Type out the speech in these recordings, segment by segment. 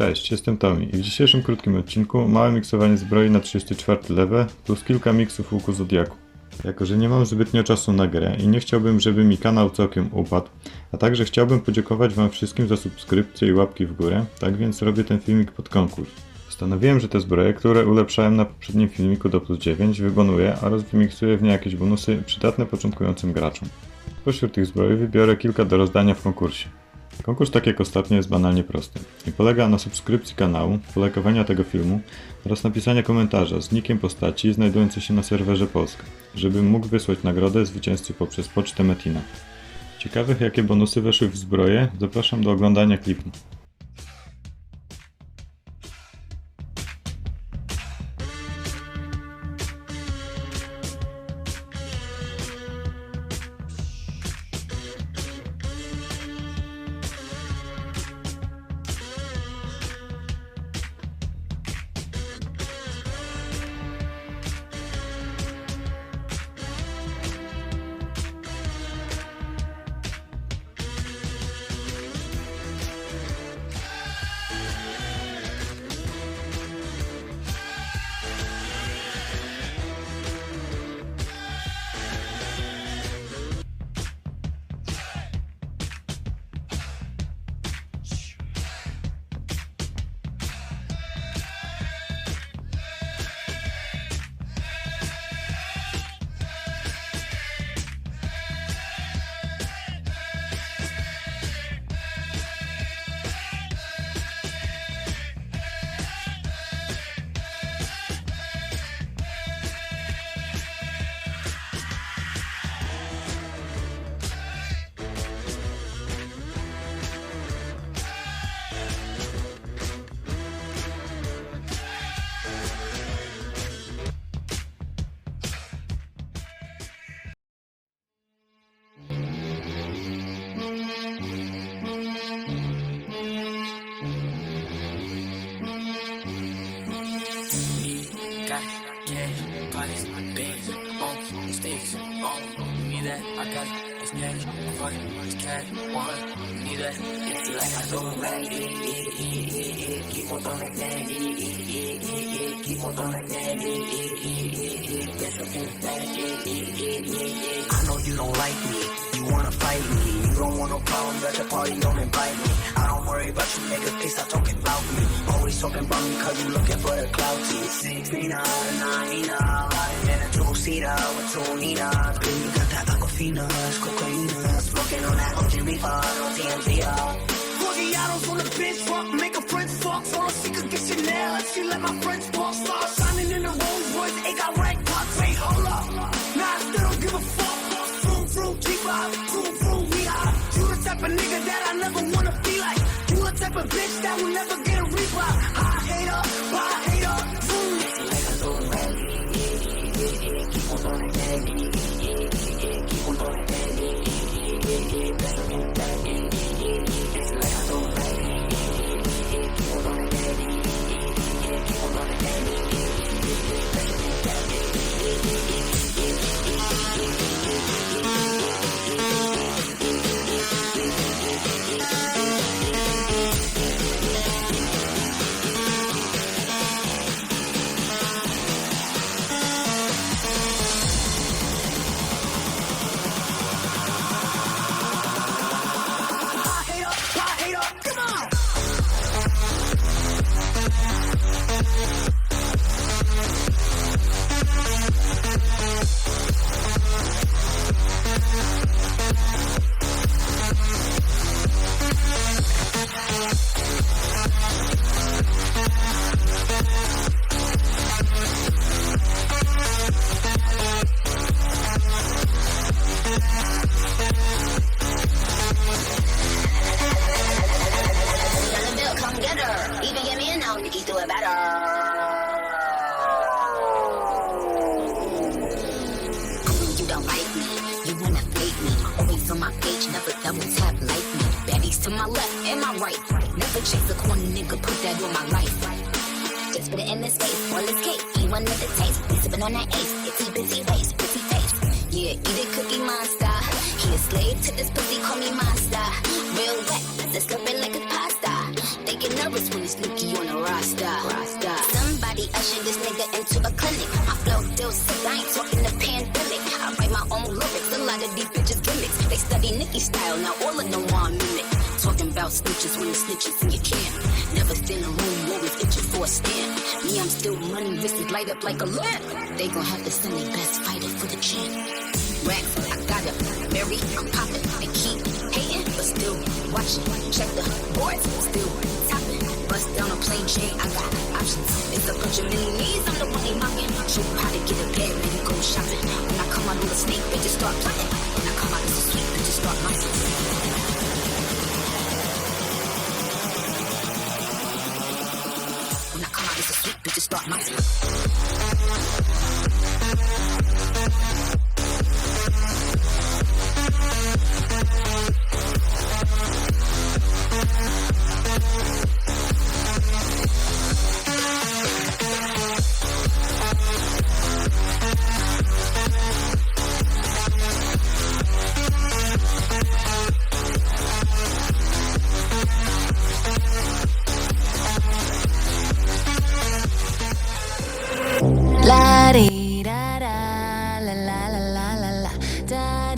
Cześć, jestem Tommy i w dzisiejszym krótkim odcinku małe miksowanie zbroi na 34 level plus kilka miksów łuku Zodiaku. Jako, że nie mam zbytnio czasu na grę i nie chciałbym, żeby mi kanał całkiem upadł, a także chciałbym podziękować wam wszystkim za subskrypcje i łapki w górę, tak więc robię ten filmik pod konkurs. Postanowiłem, że te zbroje, które ulepszałem na poprzednim filmiku do plus 9 wybonuję oraz wymiksuję w nie jakieś bonusy przydatne początkującym graczom. Spośród tych zbroi wybiorę kilka do rozdania w konkursie. Konkurs tak jak ostatnio jest banalnie prosty i polega na subskrypcji kanału, polajkowaniu tego filmu oraz napisania komentarza z nickiem postaci znajdującej się na serwerze Polska, żebym mógł wysłać nagrodę zwycięzcy poprzez pocztę Metina. Ciekawych jakie bonusy weszły w zbroję, zapraszam do oglądania klipu. Cash, bands, on mistakes, on need that. I got it, it's cash, it, it's cash, one, need that. If you like, I don't like it. Keep on throwing that, keep on throwing that. That's what that. I know you don't like me, you wanna fight me. You don't want no problems at the party, don't invite me. I don't worry about you, nigga, please stop talking about me. Always talking about me cause you looking for the clout. Six feet nine, nine, riding got that aquafina, cocaine, smoking on that OG reefer, no TMZ. Forgiatos on the bench, fuck, make a French fuck, so she could get Chanel, and she let my friends walk, start shining in the Rolls Royce, it got rank pops, wait, hold up. Nah, I still don't give a fuck. Vroom, vroom, keep up, vroom, vroom, we are. You the type of nigga that I never wanna be like. You the type of bitch that will never get a reply. Get me a now, Nikki do it better. You don't like me, you wanna fake me. Always on my page, never double tap like me. Baddies to my left and my right. Never chase a corner nigga, put that on my life. Just put it in this all this cake. Eat one of the taste, be sipping on that ace. Itty bitty waist, pretty face. Yeah, eat it, cookie monster. He a slave to this pussy, call me monster. Real wet, this slurping like a pasta. They get nervous when you Miss style, now all of them want mimic. Talking about snitches when the snitches in your camp. Never still in room, always itching for a stamp. Me, I'm still running, wrists light up like a lamp. They gon' have to send their best fighter for the champ. Racks, I got it. Mary, I'm popping. They keep hating, but still watching. Check the boards, still topping. Bust down a plain chain, I got options. It's a bunch of mini me's, I'm the one they mocking. Show you how to get a bed, maybe go shopping. When I come out on the snake, bitches start plotting. When I come out as a sweet, bitches start mocking. When I come out as a sweet, bitches start mocking.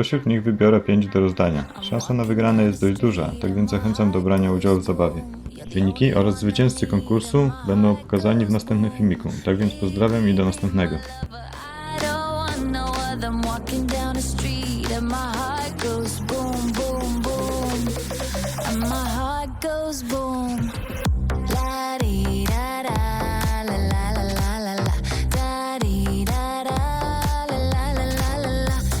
Spośród nich wybiorę 5 do rozdania. Szansa na wygrane jest dość duża, tak więc zachęcam do brania udziału w zabawie. Wyniki oraz zwycięzcy konkursu będą pokazani w następnym filmiku, tak więc pozdrawiam i do następnego. Goes boom.